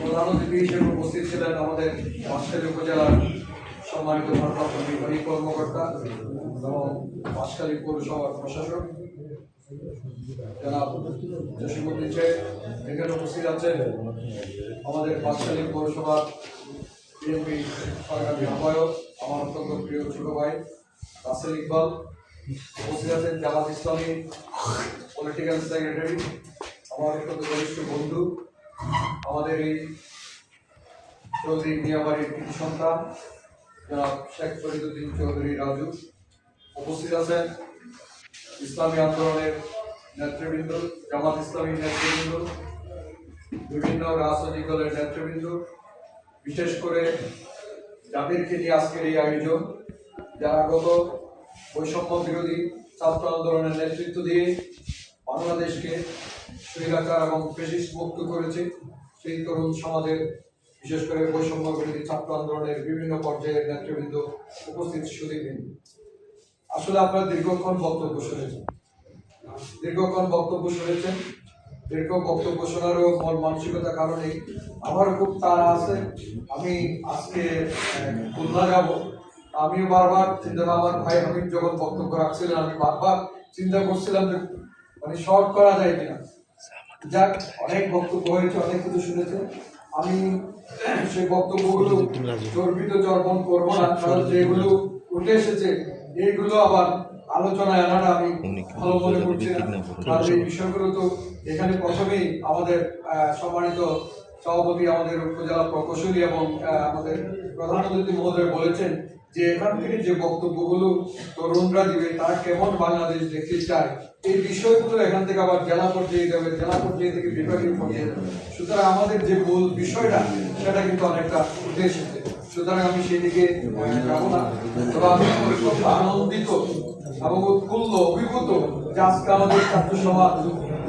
প্রধান অতিথি হিসেবে উপস্থিত ছিলেন আমাদের বাঁশখালী উপজেলার সম্মানিত ভারপ্রাপ্ত নির্বাহী কর্মকর্তা এবং বাঁশখালী পৌরসভার প্রশাসক। জনাব জসিমুদ্দিন শেখ এখানে উপস্থিত আছেন। আমাদের বাঁশখালী পৌরসভার বিএনপি সরকারি আহ্বায়ক, আমার অত্যন্ত প্রিয় ছোট ভাই রাসেল ইকবাল। উপস্থিত আছেন জামাত ইসলামী পলিটিক্যাল সেক্রেটারি, আমার অত্যন্ত ঘনিষ্ঠ বন্ধু। আমাদের এই চৌধুরী মিয়াবাড়ির কৃতি সন্তান, জনাব শেখ ফরিদুদ্দিন চৌধুরী রাজু উপস্থিত আছেন। ইসলামী আন্দোলনের নেতৃবৃন্দ, জামাত ইসলামী নেতৃবৃন্দ, বিভিন্ন রাজনৈতিক দলের নেতৃবৃন্দ, বিশেষ করে যাদেরকে নিয়ে আজকের এই আয়োজন, যারা গত বৈষম্য বিরোধী ছাত্র আন্দোলনের নেতৃত্ব দিয়ে বাংলাদেশকে স্বৈরাচার এবং ফেসিস্ট মুক্ত করেছে, সেই তরুণ সমাজের বিশেষ করে বৈষম্য বিরোধী ছাত্র আন্দোলনের বিভিন্ন পর্যায়ের নেতৃবৃন্দ উপস্থিত সুদীবৃন্দ আসলে আপনারা দীর্ঘক্ষণ বক্তব্য শুনেছেন। দীর্ঘক্ষণ বক্তব্য শুনেছেন। দীর্ঘ বক্তব্য শোনারও মন মানসিকতা কারণে আমার খুব তাড়া আছে। আমি আজকে খুলনা যাব। আমিও বারবার চিন্তা আমার ভাই হামিদ যখন বক্তব্য রাখছিলেন আমি বারবার চিন্তা করছিলাম যে মানে শর্ট করা যায় কিনা? যাক অনেক বক্তব্য হয়েছে অনেক কিছু শুনেছে। আমি সেই বক্তব্যগুলো চর্বিত চর্বণ করব না কারণ যেগুলো উঠে এসেছে এইগুলো আবার আলোচনায় আনাটা আমি ভালো মনে করছি না। কারণ এই বিষয়গুলো তো এখানে প্রথমেই আমাদের সম্মানিত সভাপতি আমাদের উপজেলা প্রকৌশলী এবং আমাদের প্রধান অতিথি মহোদয় বলেছেন যে এখান থেকে যে বক্তব্যগুলো তরুণরা দিবে তারা কেমন বাংলাদেশ দেখতে চায়? এই বিষয়গুলো এখান থেকে আবার জেলা পর্যায়ে যাবে, জেলা পর্যায়ে থেকে বিভাগীয় পর্যায়ে যাবে। সুতরাং আমাদের যে মূল বিষয়টা, সেটা কিন্তু অনেকটা এসেছে সুতরাং আমি সেই দিকে যাব তবে আমি খুব আনন্দিত এবং উৎফুল্ল, অভিভূত যে আজকে আমাদের ছাত্র সমাজ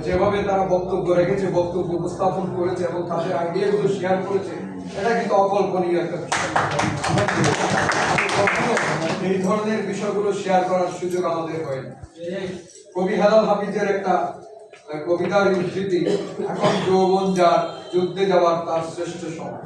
যেভাবে তারা বক্তব্য রেখেছে, বক্তব্য উপস্থাপন করেছে এবং তাদের আইডিয়াগুলো শেয়ার করেছে, এটা কিন্তু অকল্পনীয় একটা বিষয়। এই ধরনের বিষয়গুলো শেয়ার করার সুযোগ আমাদের হয় না। কবি হেলাল হাফিজের একটা কবিতার এখন যৌবন যার, যুদ্ধে যাওয়ার তার শ্রেষ্ঠ সময়।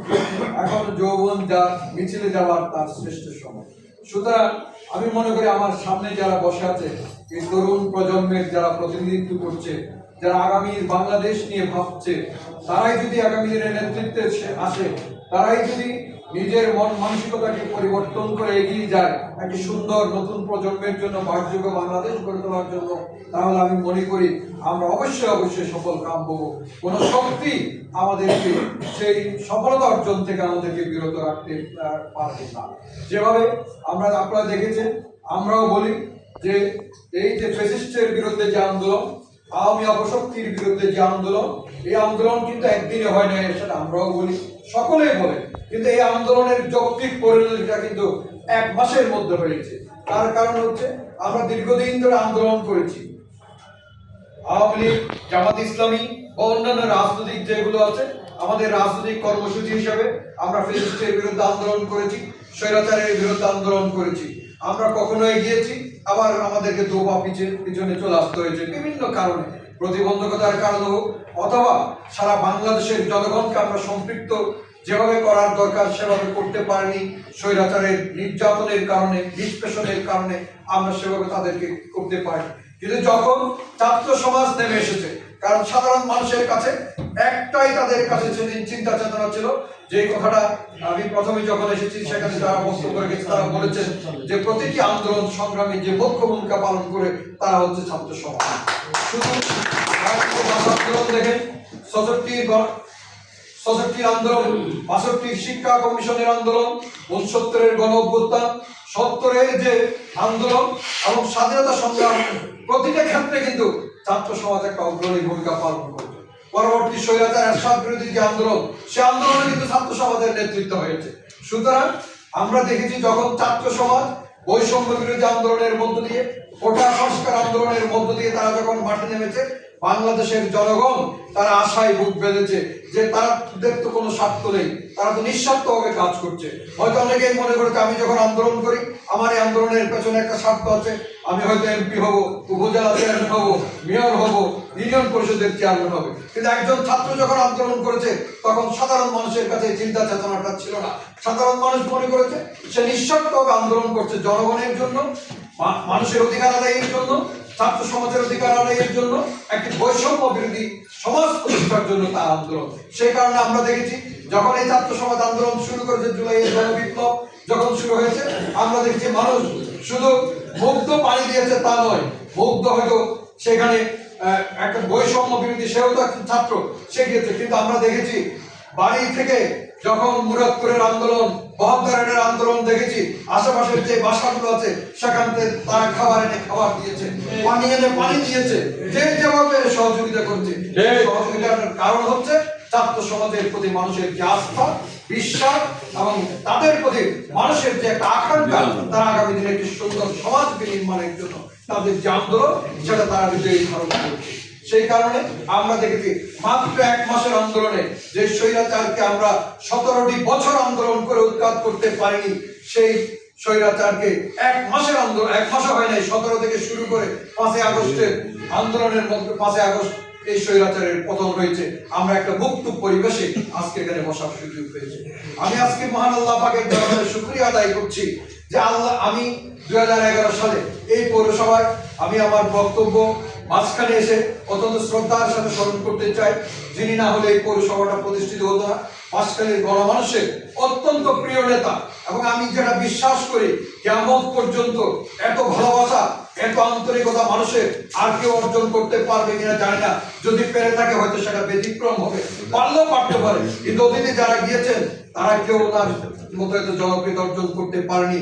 এখন যৌবন যার, মিছিলে যাওয়ার তার শ্রেষ্ঠ সময়। সুতরাং আমি মনে করি আমার সামনে যারা বসে আছে, এই তরুণ প্রজন্মের যারা প্রতিনিধিত্ব করছে, যারা আগামী বাংলাদেশ নিয়ে ভাবছে, তারাই যদি আগামী দিনের নেতৃত্বে আসে তারাই যদি নিজের মন মানসিকতাকে পরিবর্তন করে এগিয়ে যায়, একটি সুন্দর নতুন প্রজন্মের জন্য বাসযোগ্য বাংলাদেশ গড়ে তোলার জন্য, তাহলে আমি মনে করি আমরা অবশ্যই অবশ্যই সফল কাম পাবো কোন শক্তি আমাদেরকে সেই সফলতা অর্জন থেকে আমাদেরকে বিরত রাখতে পারবে না। যেভাবে আমরা, আপনারা দেখেছেন, আমরাও বলি যে এই যে ফেসিস্টের বিরুদ্ধে যে আন্দোলন আওয়ামী অপশক্তির বিরুদ্ধে যে আন্দোলন, এই আন্দোলন কিন্তু একদিনে হয় না সেটা আমরাও বলি, সকলেই বলে, কিন্তু এই আন্দোলনের যৌক্তিক পরিণতিটা কিন্তু এক মাসের মধ্যে হয়েছে। তার কারণ হচ্ছে, আমরা দীর্ঘদিন ধরে আন্দোলন করেছি। আওয়ামী লীগ, জামাত ইসলামী ও অন্যান্য রাজনৈতিক যেগুলো আছে, আমাদের রাজনৈতিক কর্মসূচি হিসাবে আমরা ফেসিস্টের বিরুদ্ধে আন্দোলন করেছি, স্বৈরাচারের বিরুদ্ধে আন্দোলন করেছি। আমরা কখনো এগিয়েছি, আবার আমাদেরকে দোপা পিছিয়ে পিছনে চলে আসতে হয়েছে বিভিন্ন কারণে। প্রতিবন্ধকতার কারণে হোক, অথবা সারা বাংলাদেশের জনগণকে আমরা সম্পৃক্ত যেভাবে করার দরকার সেভাবে করতে পারিনি, স্বৈরাচারের নির্যাতনের কারণে, নিষ্পেষণের কারণে আমরা সেভাবে তাদেরকে করতে পারি কিন্তু যখন ছাত্র সমাজ নেমে এসেছে, কারণ সাধারণ মানুষের কাছে একটাই তাদের কাছে সেদিন চিন্তা চেতনা ছিল যে কথাটা আমি প্রথমে যখন এসেছি, সেখানে তারা বক্তব্য রেখেছে, তারা বলেছেন যে প্রতিটি আন্দোলন সংগ্রামে যে মুখ্য ভূমিকা পালন করে, তারা হচ্ছে ছাত্র সমাজ। শুধু আন্দোলন দেখেন গণ- ছষট্টির আন্দোলন বাষট্টির শিক্ষা কমিশনের আন্দোলন, উনসত্তরের গণ অভ্যুত্থান সত্তরের যে আন্দোলন এবং স্বাধীনতা সংগ্রাম, প্রতিটা ক্ষেত্রে কিন্তু ছাত্র সমাজ একটা অগ্রণী ভূমিকা পালন করছে পরবর্তী স্বৈরাচার এরশাদ বিরোধী যে আন্দোলন, সে আন্দোলনে কিন্তু ছাত্র সমাজের নেতৃত্ব হয়েছে। সুতরাং আমরা দেখেছি যখন ছাত্র সমাজ বৈষম্য বিরোধী আন্দোলনের মধ্য দিয়ে কোটা সংস্কার আন্দোলনের মধ্য দিয়ে তারা যখন মাঠে নেমেছে, বাংলাদেশের জনগণ তারা আশায় বুক বেঁধেছে যে তাদের তো কোনো স্বার্থ নেই, তারা তো নিঃস্বার্থভাবে কাজ করছে। হয়তো অনেকেই মনে করেছে, আমি যখন আন্দোলন করি, আমার এই আন্দোলনের পেছনে একটা স্বার্থ আছে, আমি হয়তো এমপি হব, উপজেলা চেয়ারম্যান হব ইউনিয়ন পরিষদের চেয়ারম্যান হবে। কিন্তু একজন ছাত্র যখন আন্দোলন করেছে, তখন সাধারণ মানুষের কাছে চিন্তা চেতনাটা ছিল না। সাধারণ মানুষ মনে করেছে, সে নিঃস্বার্থভাবে আন্দোলন করছে জনগণের জন্য মানুষের অধিকার আদায়ের জন্য, ছাত্র সমাজের অধিকার আদায়ের জন্য, একটি বৈষম্য বিরোধী সমাজ প্রতিষ্ঠার জন্য তার আন্দোলন। সেই কারণে আমরা দেখেছি, যখন এই ছাত্র সমাজ আন্দোলন শুরু করেছে জুলাইয়ের গণবিপ্লব যখন শুরু হয়েছে, আমরা দেখছি মানুষ শুধু মুগ্ধ পানি দিয়েছে তা নয়, মুগ্ধ হয়তো সেখানে একটা বৈষম্য বিরোধী সেও তো একজন ছাত্র সে গিয়েছে। কিন্তু আমরা দেখেছি বাড়ি থেকে যখন মুরাদপুরের আন্দোলন বহদ্দারের আন্দোলন দেখেছি আশেপাশের যে বাসাগুলো আছে সেখান থেকে তারা খাবার এনে খাবার দিয়েছে পানি এনে পানি দিয়েছে। যে যেভাবে সহযোগিতা করছে সহযোগিতার কারণ হচ্ছে ছাত্র সমাজের প্রতি মানুষের যে আস্থা বিশ্বাস এবং তাদের প্রতি মানুষের যে একটা আকাঙ্ক্ষা তারা আগামী দিনে একটি সুন্দর সমাজ নির্মাণের জন্য তাদের যে আন্দোলন, সেটা তারা বিজয়ী ধারণ করছে। সেই কারণে আমরা দেখেছি মাত্র এক মাসের আন্দোলনে যে স্বৈরাচারকে আমরা সতেরোটি বছর আন্দোলন করে উৎখাত করতে পারিনি, সেই স্বৈরাচারকে এক মাসের আন্দোলন, এক মাসও হয় নাই, সতেরো থেকে শুরু করে পাঁচই আগস্টের আন্দোলনের মধ্যে পাঁচই আগস্ট এই স্বৈরাচারের পতন হয়েছে। আমরা একটা মুক্ত পরিবেশে আজকে এখানে বসার সুযোগ পেয়েছি। আমি আজকে মহান আল্লাহ পাকের দরবারে শুকরিয়া আদায় করছি যে আল্লাহ, আমি দু হাজার এগারো সালে এই পৌরসভায় আমি আমার বক্তব্য মাঝখানে এসে অত্যন্ত শ্রদ্ধার সাথে স্মরণ করতে চাই, যিনি না হলে এই পৌরসভাটা প্রতিষ্ঠিত হতো না। মাঝখানের গণমানুষের অত্যন্ত প্রিয় নেতা এবং আমি যেটা বিশ্বাস করি কেমন পর্যন্ত এত ভালোবাসা, এত আন্তরিকতা মানুষের আর কেউ অর্জন করতে পারবে কিনা জানি না। যদি পেরে থাকে হয়তো সেটা ব্যতিক্রম হবে, পারলেও পারতে পারে। কিন্তু অতীতে যারা গিয়েছেন, তারা কেউ তার মতো এত জনপ্রিয়তা অর্জন করতে পারেনি।